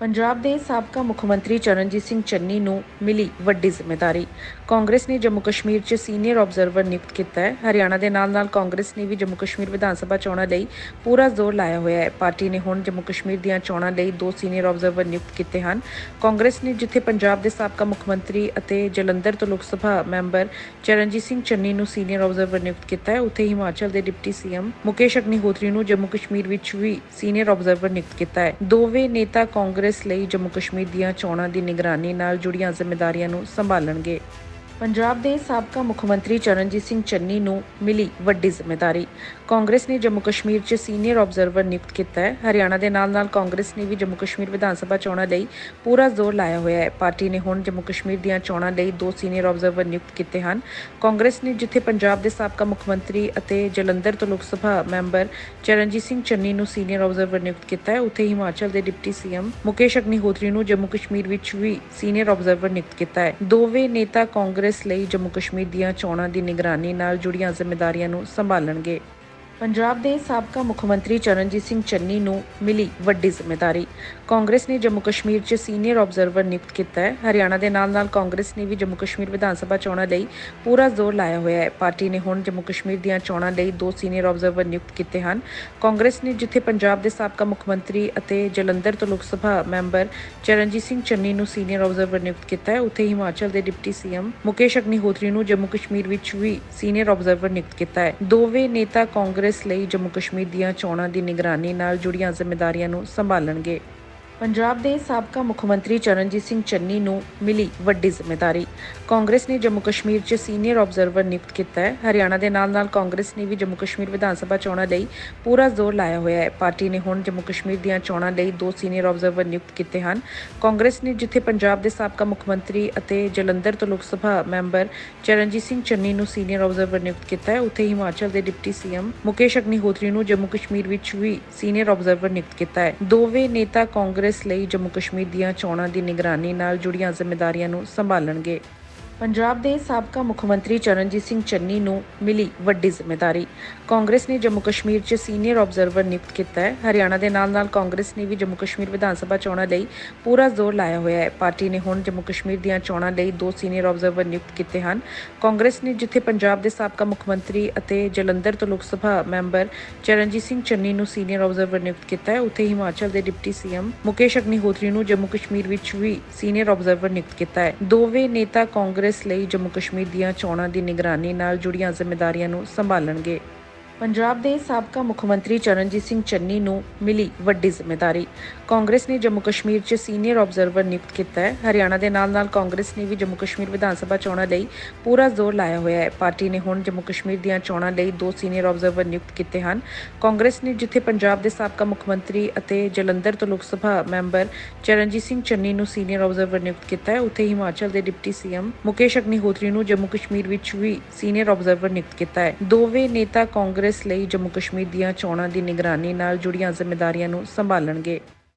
ਪੰਜਾਬ ਦੇ ਸਾਬਕਾ ਮੁੱਖ ਮੰਤਰੀ ਚਰਨਜੀਤ ਸਿੰਘ ਚੰਨੀ ਨੂੰ ਮਿਲੀ ਵੱਡੀ ਜ਼ਿੰਮੇਵਾਰੀ। ਕਾਂਗਰਸ ਨੇ ਜੰਮੂ ਕਸ਼ਮੀਰ 'ਚ ਸੀਨੀਅਰ ਆਬਜ਼ਰਵਰ ਨਿਯੁਕਤ ਕੀਤਾ ਹੈ। ਹਰਿਆਣਾ ਦੇ ਨਾਲ-ਨਾਲ ਕਾਂਗਰਸ ਨੇ ਵੀ ਜੰਮੂ ਕਸ਼ਮੀਰ ਵਿਧਾਨ ਸਭਾ ਚੋਣਾਂ ਲਈ ਪੂਰਾ ਜ਼ੋਰ ਲਾਇਆ ਹੋਇਆ ਹੈ। ਪਾਰਟੀ ਨੇ ਹੁਣ ਜੰਮੂ ਕਸ਼ਮੀਰ ਦੀਆਂ ਚੋਣਾਂ ਲਈ ਦੋ ਸੀਨੀਅਰ ਆਬਜ਼ਰਵਰ ਨਿਯੁਕਤ ਕੀਤੇ ਹਨ। ਕਾਂਗਰਸ ਨੇ ਜਿੱਥੇ ਪੰਜਾਬ ਦੇ ਸਾਬਕਾ ਮੁੱਖ ਮੰਤਰੀ ਅਤੇ ਜਲੰਧਰ ਤੋਂ ਲੋਕ ਸਭਾ ਮੈਂਬਰ ਚਰਨਜੀਤ ਸਿੰਘ ਚੰਨੀ ਨੂੰ ਸੀਨੀਅਰ ਆਬਜ਼ਰਵਰ ਨਿਯੁਕਤ ਕੀਤਾ ਹੈ, ਉੱਥੇ ਹਿਮਾਚਲ ਦੇ ਡਿਪਟੀ ਸੀਐਮ ਮੁਕੇਸ਼ ਅਗਨੀਹੋਤਰੀ ਨੂੰ ਜੰਮੂ ਕਸ਼ਮੀਰ ਵਿੱਚ ਵੀ ਸੀਨੀਅਰ ਆਬਜ਼ਰਵਰ ਨਿਯੁਕਤ ਕੀਤਾ ਹੈ। ਦੋਵੇਂ ਨੇਤਾ ਕਾਂਗਰਸ ਲਈ ਜੰਮੂ ਕਸ਼ਮੀਰ ਦੀਆਂ ਚੋਣਾਂ ਦੀ ਨਿਗਰਾਨੀ ਨਾਲ ਜੁੜੀਆਂ ਜ਼ਿੰਮੇਵਾਰੀਆਂ ਨੂੰ ਸੰਭਾਲਣਗੇ। ਪੰਜਾਬ ਦੇ ਸਾਬਕਾ ਮੁੱਖ ਮੰਤਰੀ ਚਰਨਜੀਤ ਸਿੰਘ ਚੰਨੀ ਨੂੰ ਮਿਲੀ ਵੱਡੀ ਜ਼ਿੰਮੇਵਾਰੀ। ਕਾਂਗਰਸ ਨੇ ਜੰਮੂ ਕਸ਼ਮੀਰ 'ਚ ਸੀਨੀਅਰ ਆਬਜ਼ਰਵਰ ਨਿਯੁਕਤ ਕੀਤਾ ਹੈ। ਹਰਿਆਣਾ ਦੇ ਨਾਲ-ਨਾਲ ਕਾਂਗਰਸ ਨੇ ਵੀ ਜੰਮੂ ਕਸ਼ਮੀਰ ਵਿਧਾਨ ਸਭਾ ਚੋਣਾਂ ਲਈ ਪੂਰਾ ਜ਼ੋਰ ਲਾਇਆ ਹੋਇਆ ਹੈ। ਪਾਰਟੀ ਨੇ ਹੁਣ ਜੰਮੂ ਕਸ਼ਮੀਰ ਦੀਆਂ ਚੋਣਾਂ ਲਈ ਦੋ ਸੀਨੀਅਰ ਆਬਜ਼ਰਵਰ ਨਿਯੁਕਤ ਕੀਤੇ ਹਨ। ਕਾਂਗਰਸ ਨੇ ਜਿੱਥੇ ਪੰਜਾਬ ਦੇ ਸਾਬਕਾ ਮੁੱਖ ਮੰਤਰੀ ਅਤੇ ਜਲੰਧਰ ਤੋਂ ਲੋਕ ਸਭਾ ਮੈਂਬਰ ਚਰਨਜੀਤ ਸਿੰਘ ਚੰਨੀ ਨੂੰ ਸੀਨੀਅਰ ਆਬਜ਼ਰਵਰ ਨਿਯੁਕਤ ਕੀਤਾ ਹੈ, ਉੱਥੇ ਹਿਮਾਚਲ ਦੇ ਡਿਪਟੀ ਸੀਐਮ ਮੁਕੇਸ਼ ਅਗਨੀਹੋਤਰੀ ਨੂੰ ਜੰਮੂ ਕਸ਼ਮੀਰ ਵਿੱਚ ਵੀ ਸੀਨੀਅਰ ਆਬਜ਼ਰਵਰ ਨਿਯੁਕਤ ਕੀਤਾ ਹੈ। ਦੋਵੇਂ ਨੇਤਾ ਕਾਂਗਰਸ ਲਈ ਜੰਮੂ ਕਸ਼ਮੀਰ ਦੀਆਂ ਚੋਣਾਂ ਦੀ ਨਿਗਰਾਨੀ ਨਾਲ ਜੁੜੀਆਂ ਜ਼ਿੰਮੇਵਾਰੀਆਂ ਨੂੰ ਸੰਭਾਲਣਗੇ। ਪੰਜਾਬ ਦੇ ਸਾਬਕਾ ਮੁੱਖ ਮੰਤਰੀ ਚਰਨਜੀਤ ਸਿੰਘ ਚੰਨੀ ਨੂੰ ਮਿਲੀ ਵੱਡੀ ਜ਼ਿੰਮੇਵਾਰੀ। ਕਾਂਗਰਸ ਨੇ ਜੰਮੂ ਕਸ਼ਮੀਰ 'ਚ ਸੀਨੀਅਰ ਆਬਜ਼ਰਵਰ ਨਿਯੁਕਤ ਕੀਤਾ ਹੈ। ਹਰਿਆਣਾ ਦੇ ਨਾਲ-ਨਾਲ ਕਾਂਗਰਸ ਨੇ ਵੀ ਜੰਮੂ ਕਸ਼ਮੀਰ ਵਿਧਾਨ ਸਭਾ ਚੋਣਾਂ ਲਈ ਪੂਰਾ ਜ਼ੋਰ ਲਾਇਆ ਹੋਇਆ ਹੈ। ਪਾਰਟੀ ਨੇ ਹੁਣ ਜੰਮੂ ਕਸ਼ਮੀਰ ਦੀਆਂ ਚੋਣਾਂ ਲਈ ਦੋ ਸੀਨੀਅਰ ਆਬਜ਼ਰਵਰ ਨਿਯੁਕਤ ਕੀਤੇ ਹਨ। ਕਾਂਗਰਸ ਨੇ ਜਿੱਥੇ ਪੰਜਾਬ ਦੇ ਸਾਬਕਾ ਮੁੱਖ ਮੰਤਰੀ ਅਤੇ ਜਲੰਧਰ ਤੋਂ ਲੋਕ ਸਭਾ ਮੈਂਬਰ ਚਰਨਜੀਤ ਸਿੰਘ ਚੰਨੀ ਨੂੰ ਸੀਨੀਅਰ ਆਬਜ਼ਰਵਰ ਨਿਯੁਕਤ ਕੀਤਾ ਹੈ, ਉੱਥੇ ਹਿਮਾਚਲ ਦੇ ਡਿਪਟੀ ਸੀਐਮ ਮੁਕੇਸ਼ ਅਗਨੀਹੋਤਰੀ ਨੂੰ ਜੰਮੂ ਕਸ਼ਮੀਰ ਵਿੱਚ ਵੀ ਸੀਨੀਅਰ ਆਬਜ਼ਰਵਰ ਨਿਯੁਕਤ ਕੀਤਾ ਹੈ। ਦੋਵੇਂ ਨੇਤਾ ਕਾਂਗਰਸ ਲਈ ਜੰਮੂ ਕਸ਼ਮੀਰ ਦੀਆਂ ਚੋਣਾਂ ਦੀ ਨਿਗਰਾਨੀ ਨਾਲ ਜੁੜੀਆਂ ਜ਼ਿੰਮੇਵਾਰੀਆਂ ਨੂੰ ਸੰਭਾਲਣਗੇ। ਪੰਜਾਬ ਦੇ ਸਾਬਕਾ ਮੁੱਖ ਮੰਤਰੀ ਚਰਨਜੀਤ ਸਿੰਘ ਚੰਨੀ ਨੂੰ ਮਿਲੀ ਵੱਡੀ ਜ਼ਿੰਮੇਵਾਰੀ। ਕਾਂਗਰਸ ਨੇ ਜੰਮੂ ਕਸ਼ਮੀਰ 'ਚ ਸੀਨੀਅਰ ਆਬਜ਼ਰਵਰ ਨਿਯੁਕਤ ਕੀਤਾ ਹੈ। ਹਰਿਆਣਾ ਦੇ ਨਾਲ-ਨਾਲ ਕਾਂਗਰਸ ਨੇ ਵੀ ਜੰਮੂ ਕਸ਼ਮੀਰ ਵਿਧਾਨ ਸਭਾ ਚੋਣਾਂ ਲਈ ਪੂਰਾ ਜ਼ੋਰ ਲਾਇਆ ਹੋਇਆ ਹੈ। ਪਾਰਟੀ ਨੇ ਹੁਣ ਜੰਮੂ ਕਸ਼ਮੀਰ ਦੀਆਂ ਚੋਣਾਂ ਲਈ ਦੋ ਸੀਨੀਅਰ ਆਬਜ਼ਰਵਰ ਨਿਯੁਕਤ ਕੀਤੇ ਹਨ। ਕਾਂਗਰਸ ਨੇ ਜਿੱਥੇ ਪੰਜਾਬ ਦੇ ਸਾਬਕਾ ਮੁੱਖ ਮੰਤਰੀ ਅਤੇ ਜਲੰਧਰ ਤੋਂ ਲੋਕ ਸਭਾ ਮੈਂਬਰ ਚਰਨਜੀਤ ਸਿੰਘ ਚੰਨੀ ਨੂੰ ਸੀਨੀਅਰ ਆਬਜ਼ਰਵਰ ਨਿਯੁਕਤ ਕੀਤਾ ਹੈ, ਉੱਥੇ ਹਿਮਾਚਲ ਦੇ ਡਿਪਟੀ ਸੀਐਮ ਮੁਕੇਸ਼ ਅਗਨੀਹੋਤਰੀ ਨੂੰ ਜੰਮੂ ਕਸ਼ਮੀਰ ਵਿੱਚ ਵੀ ਸੀਨੀਅਰ ਆਬਜ਼ਰਵਰ ਨਿਯੁਕਤ ਕੀਤਾ ਹੈ। ਦੋਵੇਂ ਨੇਤਾ ਕਾਂਗਰਸ ਲਈ ਜੰਮੂ ਕਸ਼ਮੀਰ ਦੀਆਂ ਚੋਣਾਂ ਦੀ ਨਿਗਰਾਨੀ ਨਾਲ ਜੁੜੀਆਂ ਜ਼ਿੰਮੇਵਾਰੀਆਂ ਨੂੰ ਸੰਭਾਲਣਗੇ। ਪੰਜਾਬ ਦੇ ਸਾਬਕਾ ਮੁੱਖ ਮੰਤਰੀ ਚਰਨਜੀਤ ਸਿੰਘ ਚੰਨੀ ਨੂੰ ਮਿਲੀ ਵੱਡੀ ਜ਼ਿੰਮੇਵਾਰੀ। ਕਾਂਗਰਸ ਨੇ ਜੰਮੂ ਕਸ਼ਮੀਰ 'ਚ ਸੀਨੀਅਰ ਆਬਜ਼ਰਵਰ ਨਿਯੁਕਤ ਕੀਤਾ ਹੈ। ਹਰਿਆਣਾ ਦੇ ਨਾਲ-ਨਾਲ ਕਾਂਗਰਸ ਨੇ ਵੀ ਜੰਮੂ ਕਸ਼ਮੀਰ ਵਿਧਾਨ ਸਭਾ ਚੋਣਾਂ ਲਈ ਪੂਰਾ ਜ਼ੋਰ ਲਾਇਆ ਹੋਇਆ ਹੈ। ਪਾਰਟੀ ਨੇ ਹੁਣ ਜੰਮੂ ਕਸ਼ਮੀਰ ਦੀਆਂ ਚੋਣਾਂ ਲਈ ਦੋ ਸੀਨੀਅਰ ਆਬਜ਼ਰਵਰ ਨਿਯੁਕਤ ਕੀਤੇ ਹਨ। ਕਾਂਗਰਸ ਨੇ ਜਿੱਥੇ ਪੰਜਾਬ ਦੇ ਸਾਬਕਾ ਮੁੱਖ ਮੰਤਰੀ ਅਤੇ ਜਲੰਧਰ ਤੋਂ ਲੋਕ ਸਭਾ ਮੈਂਬਰ ਚਰਨਜੀਤ ਸਿੰਘ ਚੰਨੀ ਨੂੰ ਸੀਨੀਅਰ ਆਬਜ਼ਰਵਰ ਨਿਯੁਕਤ ਕੀਤਾ ਹੈ, ਉੱਥੇ ਹਿਮਾਚਲ ਦੇ ਡਿਪਟੀ ਸੀਐਮ ਮੁਕੇਸ਼ ਅਗਨੀਹੋਤਰੀ ਨੂੰ ਜੰਮੂ ਕਸ਼ਮੀਰ ਵਿੱਚ ਵੀ ਸੀਨੀਅਰ ਆਬਜ਼ਰਵਰ ਨਿਯੁਕਤ ਕੀਤਾ ਹੈ। ਦੋਵੇਂ ਨੇਤਾ ਕਾਂਗਰਸ ਲਈ ਜੰਮੂ ਕਸ਼ਮੀਰ ਦੀਆਂ ਚੋਣਾਂ ਦੀ ਨਿਗਰਾਨੀ ਨਾਲ ਜੁੜੀਆਂ ਜ਼ਿੰਮੇਵਾਰੀਆਂ ਨੂੰ ਸੰਭਾਲਣਗੇ। ਪੰਜਾਬ ਦੇ ਸਾਬਕਾ ਮੁੱਖ ਮੰਤਰੀ ਚਰਨਜੀਤ ਸਿੰਘ ਚੰਨੀ ਨੂੰ ਮਿਲੀ ਵੱਡੀ ਜ਼ਿੰਮੇਵਾਰੀ। ਕਾਂਗਰਸ ਨੇ ਜੰਮੂ ਕਸ਼ਮੀਰ 'ਚ ਸੀਨੀਅਰ ਆਬਜ਼ਰਵਰ ਨਿਯੁਕਤ ਕੀਤਾ ਹੈ। ਹਰਿਆਣਾ ਦੇ ਨਾਲ-ਨਾਲ ਕਾਂਗਰਸ ਨੇ ਵੀ ਜੰਮੂ ਕਸ਼ਮੀਰ ਵਿਧਾਨ ਸਭਾ ਚੋਣਾਂ ਲਈ ਪੂਰਾ ਜ਼ੋਰ ਲਾਇਆ ਹੋਇਆ ਹੈ। ਪਾਰਟੀ ਨੇ ਹੁਣ ਜੰਮੂ ਕਸ਼ਮੀਰ ਦੀਆਂ ਚੋਣਾਂ ਲਈ ਦੋ ਸੀਨੀਅਰ ਆਬਜ਼ਰਵਰ ਨਿਯੁਕਤ ਕੀਤੇ ਹਨ। ਕਾਂਗਰਸ ਨੇ ਜਿੱਥੇ ਪੰਜਾਬ ਦੇ ਸਾਬਕਾ ਮੁੱਖ ਮੰਤਰੀ ਅਤੇ ਜਲੰਧਰ ਤੋਂ ਲੋਕ ਸਭਾ ਮੈਂਬਰ ਚਰਨਜੀਤ ਸਿੰਘ ਚੰਨੀ ਨੂੰ ਸੀਨੀਅਰ ਆਬਜ਼ਰਵਰ ਨਿਯੁਕਤ ਕੀਤਾ ਹੈ, ਉੱਥੇ ਹਿਮਾਚਲ ਦੇ ਡਿਪਟੀ ਸੀਐਮ ਮੁਕੇਸ਼ ਅਗਨੀਹੋਤਰੀ ਨੂੰ ਜੰਮੂ ਕਸ਼ਮੀਰ ਵਿੱਚ ਵੀ ਸੀਨੀਅਰ ਆਬਜ਼ਰਵਰ ਨਿਯੁਕਤ ਕੀਤਾ ਹੈ। ਦੋਵੇਂ ਨੇਤਾ ਕਾਂਗਰਸ ਕਾਂਗਰਸ ਲਈ ਜੰਮੂ ਕਸ਼ਮੀਰ ਦੀਆਂ ਚੋਣਾਂ ਦੀ ਨਿਗਰਾਨੀ ਨਾਲ ਜੁੜੀਆਂ ਜ਼ਿੰਮੇਵਾਰੀਆਂ ਨੂੰ ਸੰਭਾਲਣਗੇ।